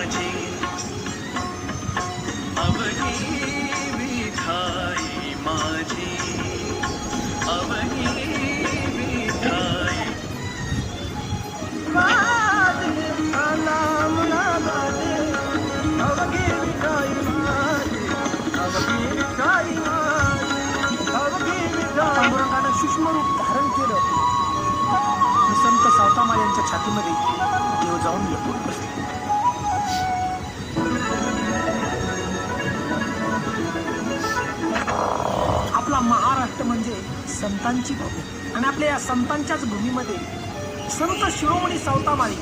माझी अवघी विठाई माझी अवघी विठाई पांडुरंगानं सूक्ष्म रूप धारण केलं. संत सावतामाळ यांच्या छातीमध्ये देव जाऊन लपून बसले. महाराष्ट्र म्हणजे संतांची भूमी आणि आपल्या या संतांच्याच भूमीमध्ये संत शिरोमणी सावतामाळी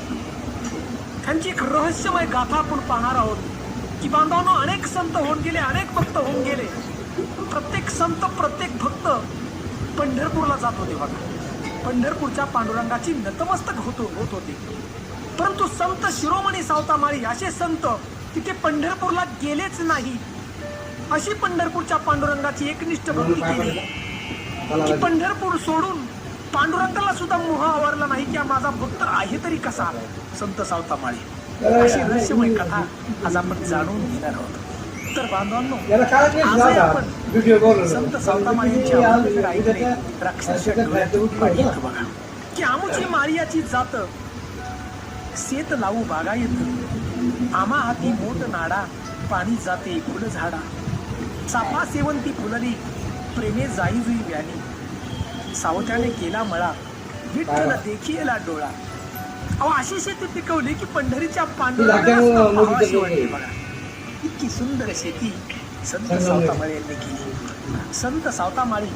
त्यांची एक रहस्यमय गाथा आपण पाहणार आहोत. की बांधवांनो अनेक संत होऊन गेले अनेक भक्त होऊन गेले. प्रत्येक संत प्रत्येक भक्त पंढरपूरला जात होते बघा. पंढरपूरच्या पांडुरंगाची नतमस्तक होतो होत होते. परंतु संत शिरोमणी सावतामाळी असे संत तिथे पंढरपूरला गेलेच नाही अशी पंढरपूरच्या पांडुरंगाची एकनिष्ठ भक्ती केली. की पंढरपूर सोडून पांडुरंगाला सुद्धा मोह आवरला नाही की माझा भक्त आहे तरी कसा? संत सावतामाळी अशी रहस्यमय कथा आज आपण जाणून घेणार आहोत. तर बांधवांनो आपण संत राक्षसाच्या डोळ्यातून पाणी येतं बघा. की आमुची मारियाची जात शेत लावू बागायत आमा हाती मोठ नाडा पाणी जाते फुल झाडा. चाफा सेवंती फुलली. प्रेमे जाई जुई व्यानी सावत्याने केला मळा. विठ्ठल देखीला डोळा. अहो अशी शेती पिकवली की पंढरीच्या वाटली बघा. इतकी सुंदर शेती संत सावतामाळी यांनी केली. संत सावतामाळी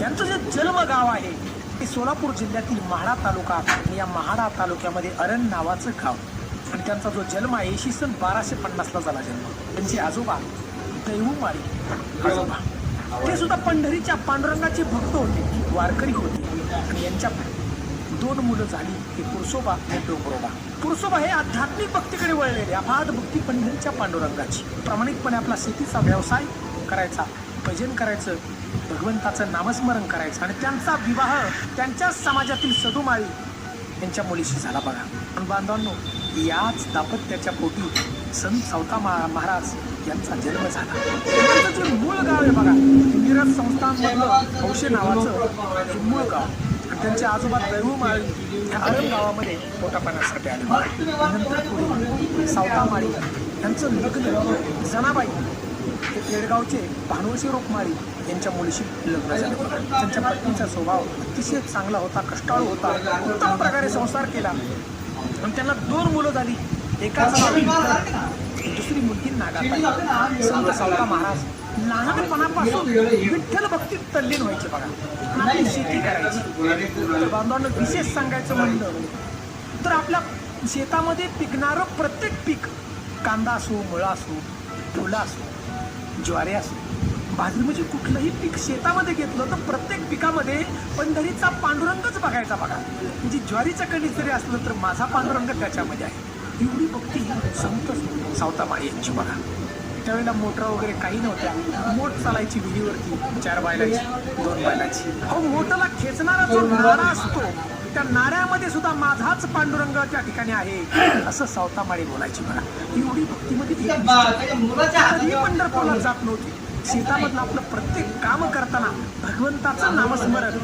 यांचं जे जन्म गाव आहे ते सोलापूर जिल्ह्यातील महाडा तालुका आणि या महाडा तालुक्यामध्ये अरण नावाचं गाव. आणि त्यांचा जो जन्म आहे इसवी सन बाराशे पन्नासला झाला जन्म. त्यांचे आजोबा दैवमाळी आजोबा. ते सुद्धा पंढरीच्या पांडुरंगाचे भक्त होते. वारकरी होते. आणि यांच्या दोन मुलं झाली. ते पुरुषोबा आणि डोंगरोबा पुरुषोबा हे आध्यात्मिक भक्तीकडे वळलेले. अफाद भक्ती पंढरीच्या पांडुरंगाची. प्रामाणिकपणे आपला शेतीचा व्यवसाय करायचा भजन करायचं भगवंताचं नामस्मरण करायचं आणि त्यांचा विवाह त्यांच्याच समाजातील सदुमाळी यांच्या मुलीशी झाला बघा. पण बांधवांनो याच दापत्याच्या पोटी संत सावता महाराज यांचा जन्म झाला. त्यांचं जे मूळ गाव आहे बघा मिरज संस्थानमधलं हौशे नावाचं मूळ गाव. आणि त्यांचे आजोबा दैवमाळी या अरम गावामध्ये पोटापाण्यासाठी आले. नंतर सावतामाळी यांचं लग्न जनाबाई ते केडगावचे भानुशी रोकमाळी यांच्या मुलीशी लग्न झाले. त्यांच्या पत्नीचा स्वभाव अतिशय चांगला होता कष्टाळू होता. उत्तम प्रकारे संसार केला. आणि त्यांना दोन मुलं झाली. एकाच दुसरी मुलगी नागाताई. संत सावता महाराज. लहानपणापासून विठ्ठल भक्तीत तल्लीन व्हायचे बघा. आणि शेती करायची. बांधवांना विशेष सांगायचं म्हणलं तर आपल्या शेतामध्ये पिकणारं प्रत्येक पीक कांदा असो मुळा असो फुलं असो ज्वारी असो बाजरी म्हणजे कुठलंही पीक शेतामध्ये घेतलं तर प्रत्येक पिकामध्ये पंढरीचा पांडुरंगच बघायचा बघा. म्हणजे ज्वारीचं कणीस जरी असलं तर माझा पांडुरंग त्याच्यामध्ये आहे. एवढी भक्ती संत सावतामाळी यांची बघा. त्यावेळेला मोटर वगैरे काही नव्हत्या. मोठ चालायची विहिरीवरती चार बैलाची दोन बैलाची. अहो मोठला खेचणारा जो नारा असतो त्या नाऱ्यामध्ये सुद्धा माझाच पांडुरंग त्या ठिकाणी आहे असं सावतामाळी बोलायची बघा. एवढी भक्तीमध्ये पंढरपूरला जात नव्हती. शेतामधलं आपलं प्रत्येक काम करताना भगवंताचं नामस्मरण.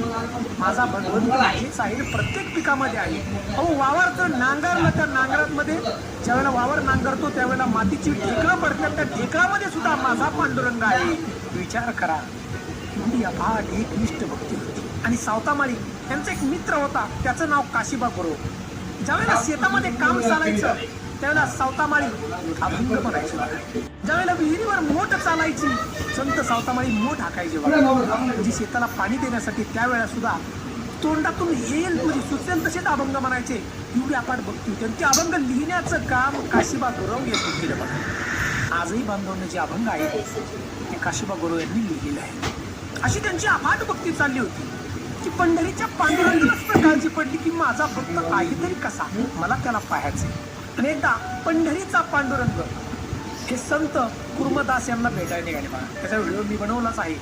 माझा भगवंत आहेच आहे प्रत्येक पिकामध्ये आहे. अहो वावर तर नांगरलं त्या नांगरामध्ये ज्यावेळेला वावर नांगरतो त्यावेळेला मातीची ढेकळं पडतात त्या ढेकळामध्ये सुद्धा माझा पांडुरंग आहे. विचार करा. एवढी एक एकनिष्ठ भक्ती. होती आणि सावतामाळी त्यांचा एक मित्र होता त्याचं नाव काशीबा गुरु. ज्यावेळेला शेतामध्ये काम चालायचं त्यावेळेला सावतामाळी अभंग म्हणायचे ज्यावेळेला विहिरीवर मोठ चालायची संत सावतामाळी मोठ हाकायचे जी म्हणजे शेताला पाणी देण्यासाठी त्यावेळेला सुद्धा तोंडातून येईल तुझी सुचेल तसेच अभंग म्हणायचे. एवढी आपण भक्ती होती. आणि ते अभंग लिहिण्याचं काम काशीबा गुरव यांनी केलं बघा. आजही बांधवांना जे अभंग आहे ते काशीबा गुरु यांनी लिहिलेले आहे अशी त्यांची अफाट भक्ती चालली होती. की पंढरीच्या पांडुरंगाला सुद्धा काळजी पडली की माझा भक्त आहे तरी कसा? मला त्याला पाहायचे नेता पंढरीचा पांडुरंग. हे संत कुर्मदास यांना भेटायला निघाले बघा. त्याचा व्हिडिओ मी बनवलाच आहे.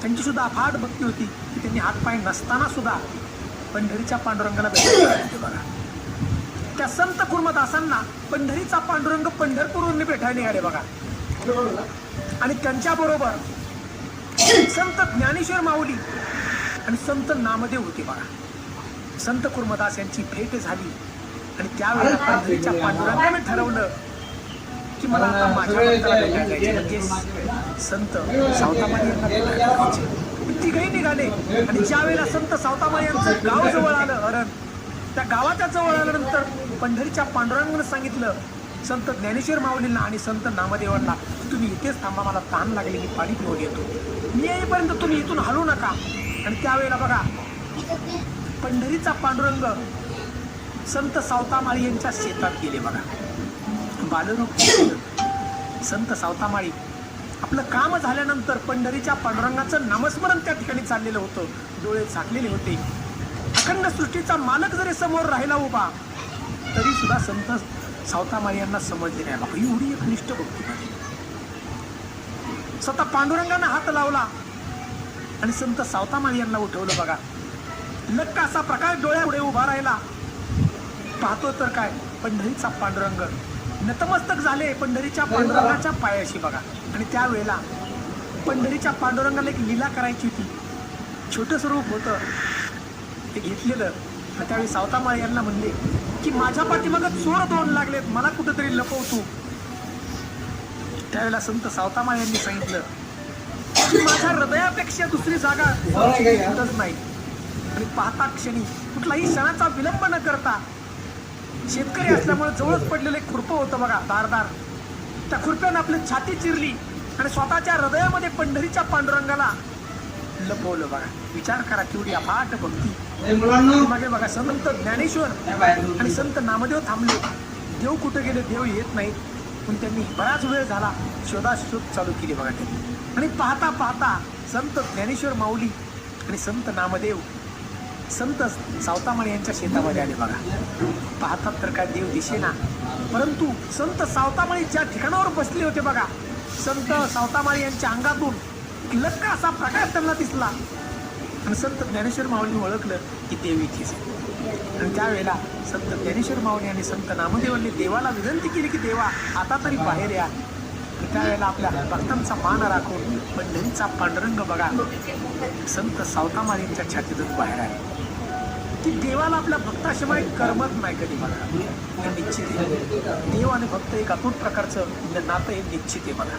त्यांची सुद्धा अफाट भक्ती होती. की त्यांनी हातपाय नसताना सुद्धा पंढरीच्या पांडुरंगाला भेटायला बघा. त्या संत कुर्मदासांना पंढरीचा पांडुरंग पंढरपूरवरून भेटायला निघाले बघा. आणि त्यांच्या बरोबर संत ज्ञानेश्वर माऊली आणि संत नामदेव होते बघा. संत कुर्मदास यांची भेट झाली. आणि त्यावेळेला पांढरीच्या पांडुरंगाने ठरवलं की मला आता माझ्या भक्ताला भेटायला म्हणजे संत सावतामारी यांना भेटायला तिघही निघाले. आणि ज्यावेळेला संत सावतामारी यांचं गाव जवळ आलं हरण त्या गावाच्या जवळ आल्यानंतर पंढरीच्या पांडुरंगानं सांगितलं संत ज्ञानेश्वर माऊलींना आणि संत नामदेवांना तुम्ही इथेच थांबा मला ताण लागले की पाणी पिऊन येतो. मी येईपर्यंत तुम्ही इथून हलू नका. आणि त्यावेळेला बघा पंढरीचा पांडुरंग संत सावतामाळी यांच्या शेतात गेले बघा. बालरूप संत सावतामाळी. आपलं काम झाल्यानंतर पंढरीच्या पांडुरंगाचं नामस्मरण त्या ठिकाणी चाललेलं होतं. डोळे झाकलेले होते. अखंड सृष्टीचा मालक जरी समोर राहिला उभा तरी सुद्धा संत सावतामाळी यांना समजले नाही. बाबा एवढी एक निष्ठ भक्ती स्वतः पांडुरंगानं हात लावला आणि संत सावतामाळी यांना उठवलं बघा. लक्क असा प्रकाश डोळ्यापुढे उभा राहिला. पाहतो तर काय? पंढरीचा पांडुरंग. नतमस्तक झाले पंढरीच्या पांडुरंगाच्या पायाशी बघा. आणि त्यावेळेला पंढरीच्या पांडुरंगाला एक लीला करायची होती. छोटं स्वरूप होतं. ते घेतलेलं. त्यावेळी सावतामाळ यांना म्हणले की माझ्या पाठीमागं चोर दोन लागलेत. मला कुठंतरी लपवतो. त्यावेळेला संत सावतामाळ यांनी सांगितलं की माझ्या हृदयापेक्षा दुसरी जागा कुठंच नाही. आणि पाहता क्षणी कुठलाही क्षणाचा विलंब न करता शेतकरी असल्यामुळे जवळच पडलेलं एक खुरपं होतं बघा दारदार. त्या खुरप्यानं आपली छाती चिरली आणि स्वतःच्या हृदयामध्ये पंढरीच्या पांडुरंगाला लपवलं बघा. विचार करा केवढी अफाट भक्ती. मागे बघा संत ज्ञानेश्वर आणि संत नामदेव थांबले. देव कुठे गेले देव येत नाहीत. पण त्यांनी बराच वेळ झाला शोधाशोध चालू केली बघा त्यांनी. आणि पाहता पाहता संत ज्ञानेश्वर माऊली आणि संत नामदेव संत सावतामाळी यांच्या शेतामध्ये आले बघा. पाहतात तर काय देव दिशेना परंतु संत सावतामाळी ज्या ठिकाणावर बसले होते बघा संत सावतामाळी यांच्या अंगातून एक लक्क असा प्रकाश त्यांना दिसला. आणि संत ज्ञानेश्वर माऊलीने ओळखलं की देव इथेच आणि त्यावेळेला संत ज्ञानेश्वर माऊली आणि संत नामदेवांनी देवाला विनंती केली की देवा आता तरी बाहेर या. त्यावेळेला आपल्या भक्तांचा मान राखून पंढरीचा पांडुरंग बघा संत सावतामाळींच्या छातीतून बाहेर आले. की देवाला आपल्या भक्ताशिवाय करमत नाही कधी मला. हे निश्चित आहे. देव आणि भक्त एक अतूट प्रकारचं म्हणजे नातं हे निश्चित आहे मला.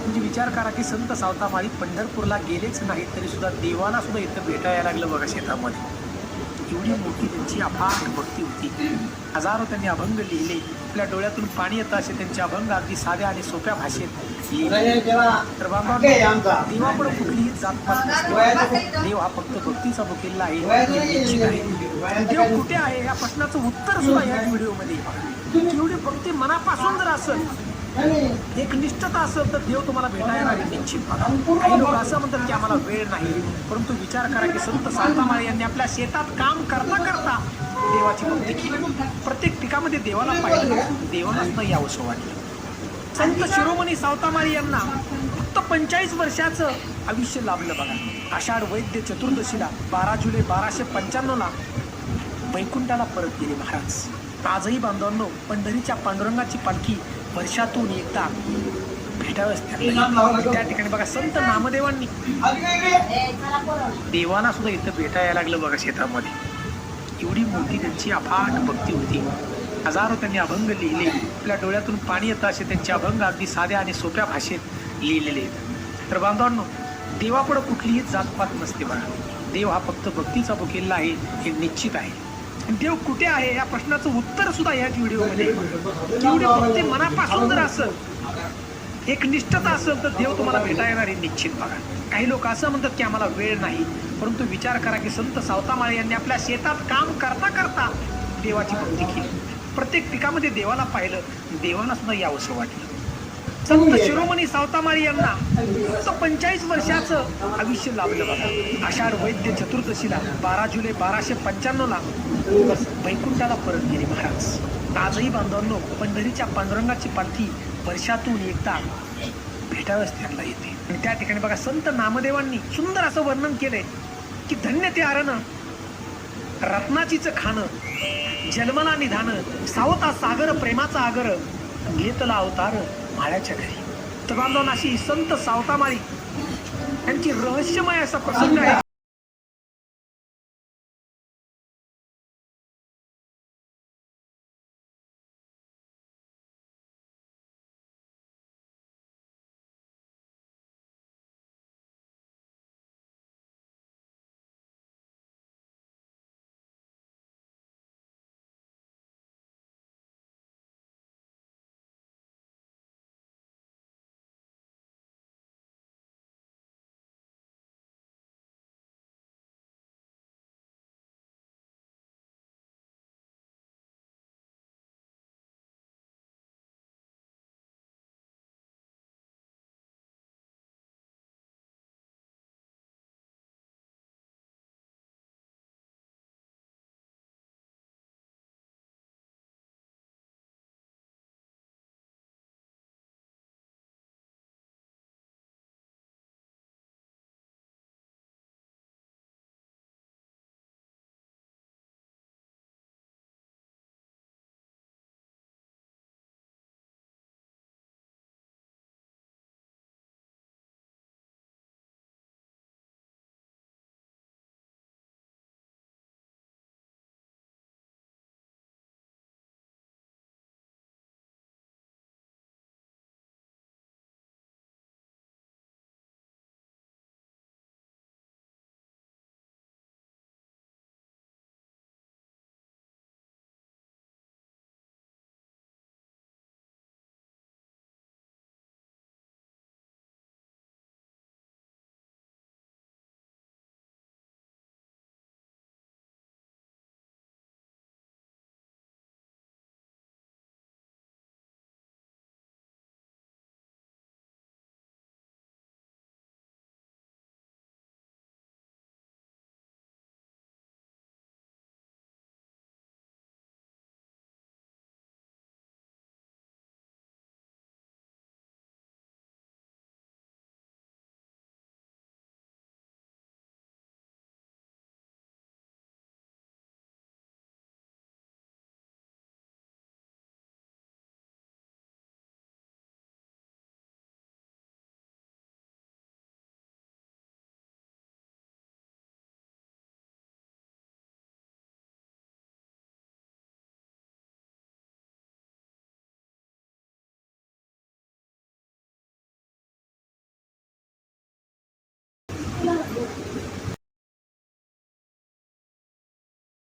म्हणजे विचार करा की संत सावतामाळी पंढरपूरला गेलेच नाहीत तरी सुद्धा देवाला सुद्धा इथं भेटायला लागलं बघा शेतामध्ये. एवढी मोठी त्यांची अफाट भक्ती होती. हजारो त्यांनी अभंग लिहिले. आपल्या डोळ्यातून पाणी येतं असे त्यांचे अभंग अगदी साध्या आणि सोप्या भाषेत लिहिले. तर बाबा देवापुढे कुठलीही नसते. देव हा फक्त भक्तीचा भुकेला आहे देव कुठे आहे? या प्रश्नाचं उत्तर सुद्धा या व्हिडिओमध्ये. एवढी भक्ती मनापासून जर असेल एक निष्ठता असेल तर देव तुम्हाला भेटायला निश्चित काही लोक असं म्हणतात की आम्हाला वेळ नाही परंतु विचार करा की संत सावतामाळे यांनी आपल्या शेतात काम करता करता देवाची भक्ती केली. प्रत्येक पिकामध्ये देवाला पाहिलं देवालाच नाही यावंसं वाटलं संत शिरोमणी सावतामाळी यांना फक्त पंचाळीस वर्षाचं आयुष्य लाभलं बघा. आषाढ वैद्य चतुर्दशीला बारा जुलै बाराशे पंच्याण्णवला वैकुंठाला परत गेले महाराज. आजही बांधवांनो पंढरीच्या पांडुरंगाची पालखी वर्षातून एकदा त्यांना. त्या ठिकाणी बघा संत नामदेवांनी. देवाला सुद्धा इथं भेटायला लागलं बघा शेतामध्ये. एवढी मोठी त्यांची अफाट भक्ती होती. हजारो त्यांनी अभंग लिहिले. आपल्या डोळ्यातून पाणी येतं असे त्यांचे अभंग अगदी साध्या आणि सोप्या भाषेत लिहिलेले आहेत. तर बांधवांनो देवापुढं कुठलीही जातपात नसते बघा. देव हा फक्त भक्तीचा बुकेला आहे हे निश्चित आहे. देव कुठे आहे या प्रश्नाचं उत्तर सुद्धा याच व्हिडिओमध्ये एवढे फक्त मनापासून जर असं एक निष्ठता असेल तर देव तुम्हाला भेटा येणार हे निश्चित बघा. काही लोक असं म्हणतात की आम्हाला वेळ नाही परंतु विचार करा की संत सावतामाळे यांनी आपल्या शेतात काम करता करता देवाची भक्ती केली. प्रत्येक पिकामध्ये देवाला पाहिलं देवाला सुद्धा यावंसं वाटलं. संत शिरोमणी सावतामाळी यांना फक्त पंचाळीस वर्षाचं आयुष्य लाभलं बघा. आषाढ वैद्य चतुर्दशीला बारा जुलै बाराशे पंच्याण्णवला वैकुंठाला परत गेले महाराज. आजही बांधवांनो पंढरीच्या पांडुरंगाची पालखी वर्षातून एकदा भेटावंच त्यांना येते. आणि त्या ठिकाणी बघा संत नामदेवांनी सुंदर असं वर्णन केलंय की धन्य ते आरण रत्नाचीच खाणं जन्मला निधान सावता सागर प्रेमाचा आगर घेतला अवतार माळ्याच्या घरी. तर बांधवांनो, अशी संत सावतामाळी यांची रहस्यमय असा प्रसंग आहे.